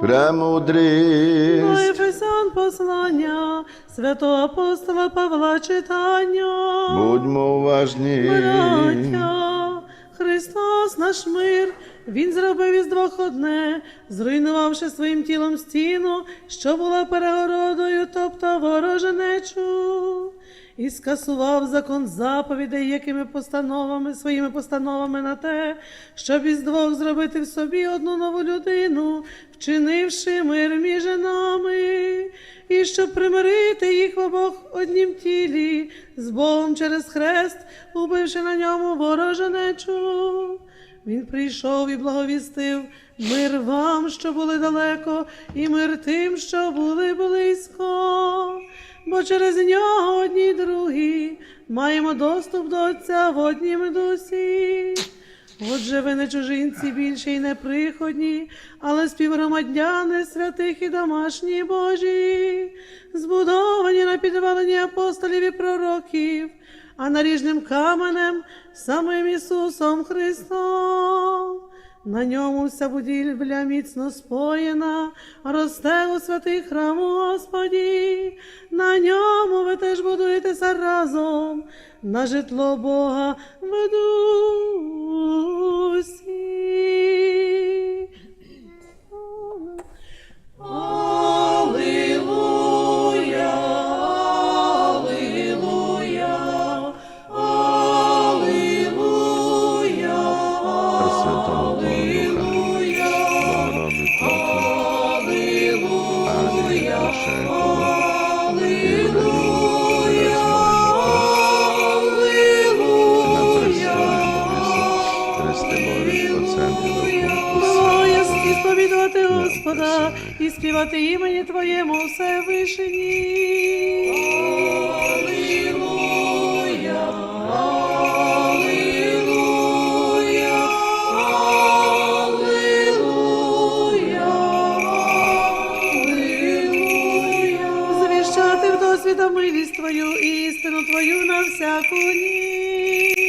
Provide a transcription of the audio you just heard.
премудрість. Ефесян послання святого апостола Павла читання. Будьмо уважні. Браття, Христос наш мир, Він зробив із двох одне, зруйнувавши своїм тілом стіну, що була перегородою, тобто вороженечу, і скасував закон заповідей, якими постановами, своїми постановами на те, щоб із двох зробити в собі одну нову людину, вчинивши мир між нами, і щоб примирити їх в обох однім тілі, з Богом через хрест, убивши на ньому вороженечу. Він прийшов і благовістив мир вам, що були далеко, і мир тим, що були близько. Через нього одні й другі маємо доступ до Отця в однім дусі. Отже, ви не чужинці більше й не приходні, але співгромадяни святих і домашні Божі, збудовані на підваленні апостолів і пророків, а наріжним каменем самим Ісусом Христом. На ньому вся будівля міцно споєна, росте у святий храм Господі. На ньому ви теж будуєтеся разом на житло Бога в Моє усе і сповідувати Господа і співати імені Твоєму Всевишній. Алілуя. Господи, милість Твою і істину Твою на всяку ніч.